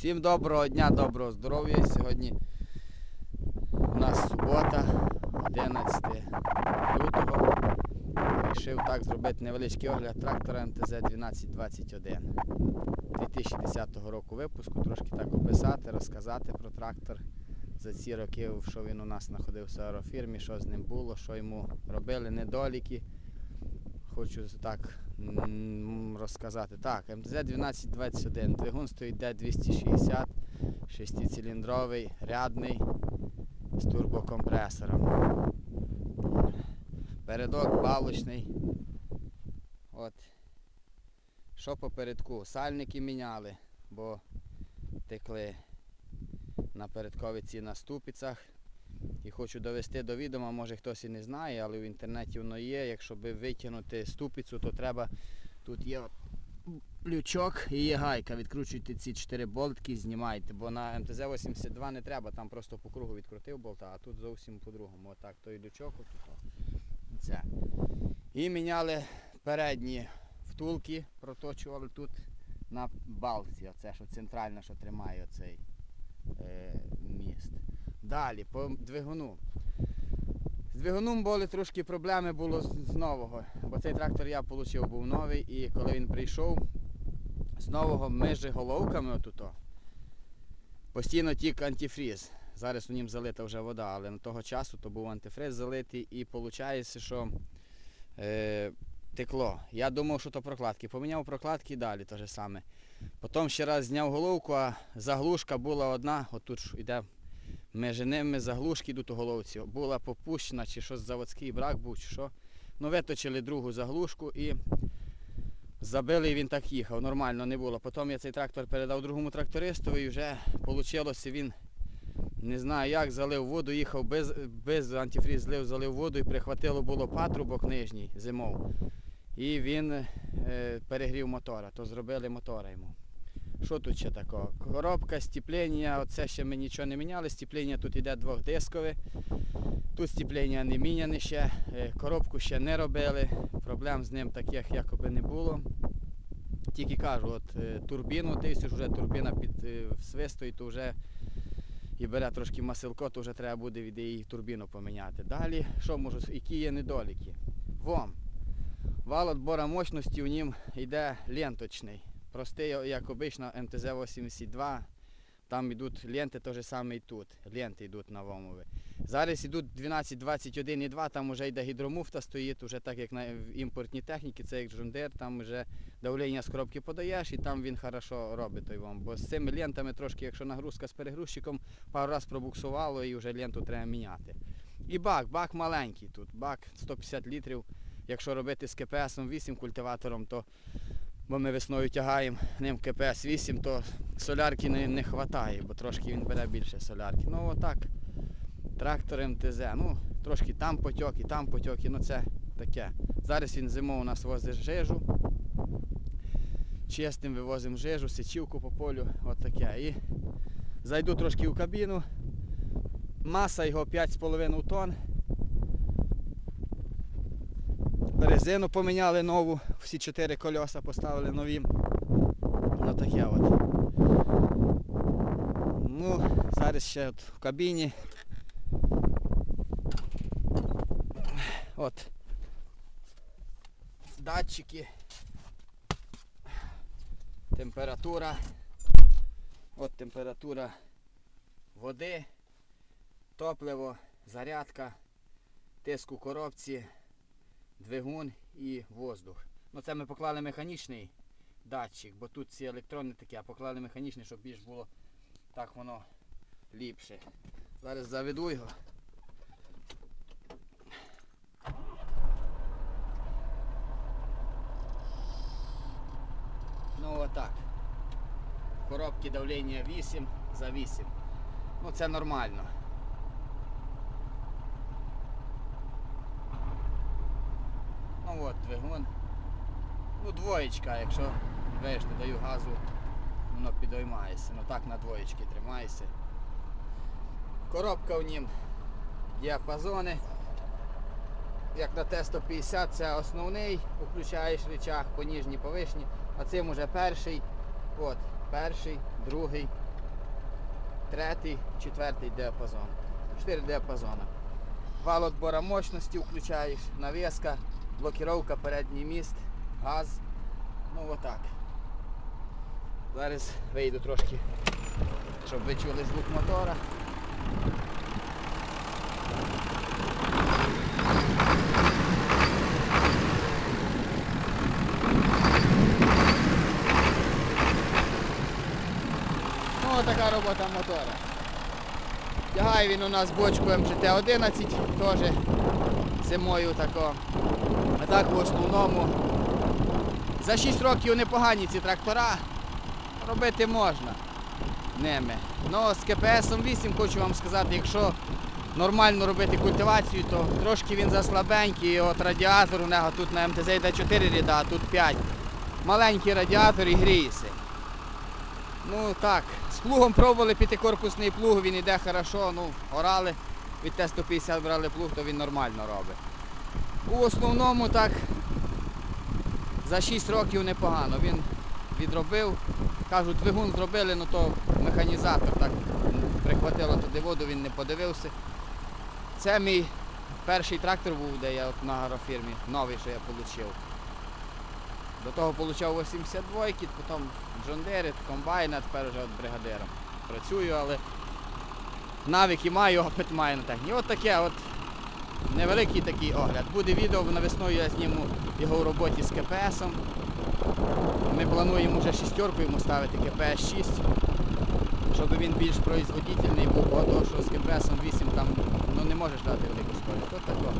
Всім доброго дня, доброго здоров'я. Сьогодні у нас субота, 11 лютого. Рішив так зробити невеличкий огляд трактора МТЗ 1221 2010 року випуску. Трошки так описати, розказати про трактор за ці роки, що він у нас знаходився в аерофірмі, що з ним було, що йому робили, недоліки. Хочу так розказати. Так, МТЗ 1221, двигун стоїть D260, шестициліндровий, рядний з турбокомпресором. Передок балочний. От. Що попередку? Сальники міняли, бо текли на передковиці на ступицях. І хочу довести до відома, може хтось і не знає, але в інтернеті воно є. Якщо би витягнути ступицю, то треба. Тут є лючок і є гайка. Відкручуйте ці чотири болтки, знімайте, бо на МТЗ-82 не треба, там просто по кругу відкрутив болта, а тут зовсім по-другому. Отак, той лючок, це. І міняли передні втулки, проточували тут на балці. Оце що центральне, що тримає оцей. Далі, по двигуну. З двигуном були трошки проблеми було з, нового, бо цей трактор я отримав був новий і коли він прийшов з нового між головками отуто, постійно тік антифріз. Зараз у нім залита вже вода, але на того часу то був антифриз залитий і виходить, що е, текло. Я думав, що то прокладки. Поміняв прокладки і далі те же саме. Потім ще раз зняв головку, а заглушка була одна, отут ж між ними заглушки головці. Була попущена, чи щось заводський брак був, чи що. Ну виточили другу заглушку і забили і він так їхав. Нормально не було. Потім я цей трактор передав другому трактористові і вже вийшло він. Не знаю як, залив воду, їхав без, без антифріз злив, залив воду і прихватило було патрубок нижній зимов. І він е, перегрів мотора, то зробили мотора йому. Що тут ще такого? Коробка, стіплення, оце ще ми нічого не міняли. Стіплення тут йде двохдискове. Тут стіплення не міняне ще, е, коробку ще не робили. Проблем з ним таких якоби не було. Тільки кажу, от е, турбіну тисяч, вже турбіна під е, свистою, то вже і бере трошки масилко, то вже треба буде від її турбіну поміняти. Далі, що можу, які є недоліки? Вом. Вал отбора мощності у нім йде ленточний. Простий, як обично, МТЗ-82. Там йдуть ленти, те ж саме і тут. Ленти йдуть на вомові. Зараз йдуть 12-21,2, там вже йде гідромуфта стоїть, вже так як на імпортній техніці, це як джундир, там вже давлення з коробки подаєш і там він хорошо робить той вом. Бо з цими лентами трошки, якщо нагрузка з перегрузчиком, пару раз пробуксувало і вже ленту треба міняти. І бак, бак маленький тут, бак 150 літрів. Якщо робити з КПСом 8 культиватором, то бо ми весною тягаємо ним КПС 8, то солярки не, не вистачає, бо трошки він бере більше солярки. Ну отак. Трактор МТЗ. Ну, трошки там потьок і там потьок, і ну це таке. Зараз він зимою у нас возить жижу. Чистим вивозимо жижу, сечівку по полю, от таке. І зайду трошки в кабіну. Маса його 5,5 тонн. Резину поміняли нову, всі чотири кольоса поставили нові. Ну таке от. Ну, зараз ще от в кабіні. От. Датчики. Температура. От температура води, топливо, зарядка, тиск у коробці двигун і воздух. Ну це ми поклали механічний датчик, бо тут ці електрони такі, а поклали механічний, щоб більш було так воно ліпше. Зараз заведу його. Ну отак. Коробки давлення 8 за 8. Ну це нормально. Ну от двигун. Ну двоєчка, якщо виш, даю газу, воно підіймається. Ну так на двоєчки тримається. Коробка в нім діапазони. Як на Т-150 це основний, включаєш речах по ніжній, по вишні, а цим уже перший, от, перший, другий, третій, четвертий діапазон. Чотири діапазона. Вал отбора мощності включаєш, навіска, блокіровка, передній міст, газ. Ну отак. Зараз вийду трошки, щоб ви чули звук мотора. Ну, така робота мотора. Тягає він у нас бочку МЧТ-11, теж зимою тако. А так в основному за 6 років непогані ці трактора. Робити можна ними. Ну, з КПСом 8 хочу вам сказати, якщо нормально робити культивацію, то трошки він заслабенький. От радіатор у нього тут на МТЗ йде 4 ряда, а тут 5. Маленький радіатор і гріється. Ну так, з плугом пробували п'ятикорпусний плуг, він йде хорошо, ну, орали, від Т-150 брали плуг, то він нормально робить. У основному так за 6 років непогано. Він відробив. Кажуть, двигун зробили, ну то механізатор так прихватило туди воду, він не подивився. Це мій перший трактор був, де я от на агрофірмі, новий, що я отримав. До того отримав 82 потім Джондери, комбайн, а тепер вже от бригадиром. Працюю, але навики маю, опит маю на І От таке от невеликий такий огляд. Буде відео навесною я зніму його в роботі з КПСом. Ми плануємо вже шістерку йому ставити КПС 6, щоб він більш производительний був, бо того, що з КПСом 8 там ну, не можеш дати велику скорість. От тако.